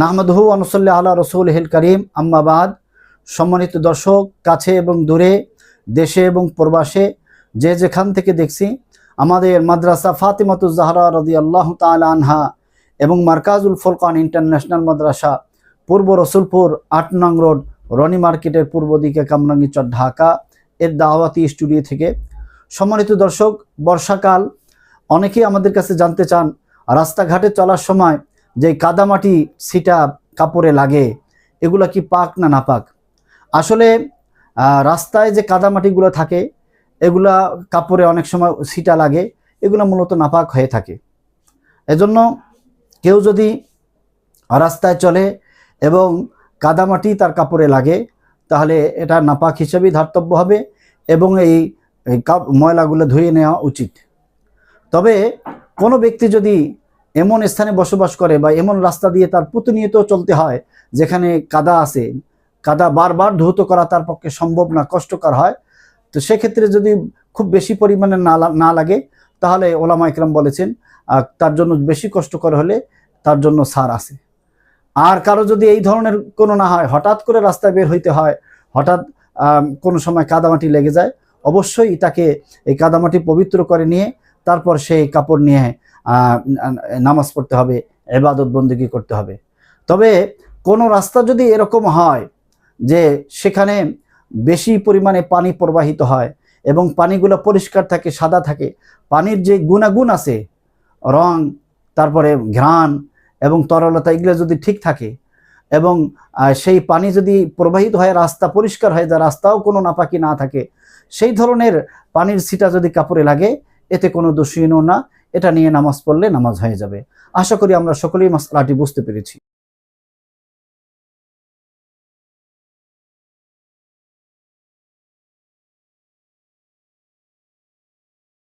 নাহমদহু আনসল্লা আল্লাহ রসুল হিল করিম। আম্মাবাদ সম্মানিত দর্শক, কাছে এবং দূরে, দেশে এবং প্রবাসে, যে যেখান থেকে দেখছি, আমাদের মাদ্রাসা ফাতিমাতুজ জাহরা রদি আল্লাহ আনহা এবং মার্কাজুল ফুরকান ইন্টারন্যাশনাল মাদ্রাসা, পূর্ব রসুলপুর, আট নং রোড, রনি মার্কেটের পূর্ব দিকে কামরাঙ্গিচর, ঢাকা, এর দাওয়াতি স্টুডিও থেকে। সম্মানিত দর্শক, বর্ষাকাল, অনেকেই আমাদের কাছে জানতে চান, রাস্তাঘাটে চলার সময় যে কাদামাটি সিটা কাপড়ে লাগে, এগুলা কি পাক না না পাক? আসলে রাস্তায় যে কাদামাটিগুলো থাকে, এগুলা কাপড়ে অনেক সময় সিটা লাগে, এগুলো মূলত নাপাক হয়ে থাকে। এজন্য কেউ যদি রাস্তায় চলে এবং কাদামাটি তার কাপড়ে লাগে, তাহলে এটা নাপাক হিসেবেই ধার্তব্য হবে এবং এই ময়লাগুলো ধুয়ে নেওয়া উচিত। তবে কোনো ব্যক্তি যদি এমন স্থানে বসবাস করে বা এমন রাস্তা দিয়ে তার প্রতিনিয়ত চলতে হয় যেখানে কাদা আছে। কাদা বারবার ধৌত করা তার পক্ষে সম্ভব না, কষ্টকর হয়। তো সেক্ষেত্রে যদি খুব বেশি পরিমাণে না না লাগে, তাহলে ওলামা ইকরাম বলেছেন তার জন্য বেশি কষ্টকর হলে তার জন্য সার আছে। আর কারও যদি এই ধরনের কোনো না হয়, হঠাৎ করে রাস্তায় বের হইতে হয়, হঠাৎ কোনো সময় কাদামাটি লেগে যায়, অবশ্যই তাকে এই কাদামাটি পবিত্র করে নিয়ে, তারপর সেই কাপড় নিয়ে নামাজ পড়তে হবে এবাদত বন্দিগি করতে হবে। তবে কোনো রাস্তা যদি এরকম হয় যে সেখানে বেশি পরিমাণে পানি প্রবাহিত হয় এবং পানিগুলো পরিষ্কার থাকে, সাদা থাকে, পানির যে গুণাগুণ আছে, রং, তারপরে ঘ্রাণ এবং তরলতা, এগুলো যদি ঠিক থাকে এবং সেই পানি যদি প্রবাহিত হয়, রাস্তা পরিষ্কার হয় যা রাস্তাও কোনো নাপাকি না থাকে, সেই ধরনের পানির ছিটা যদি কাপড়ে লাগে, এতে কোনো দোষীনও না। এটা নিয়ে নামাজ পড়লে নামাজ হয়ে যাবে। আশা করি আমরা সকলেই মাসলাটি বুঝতে পেরেছি।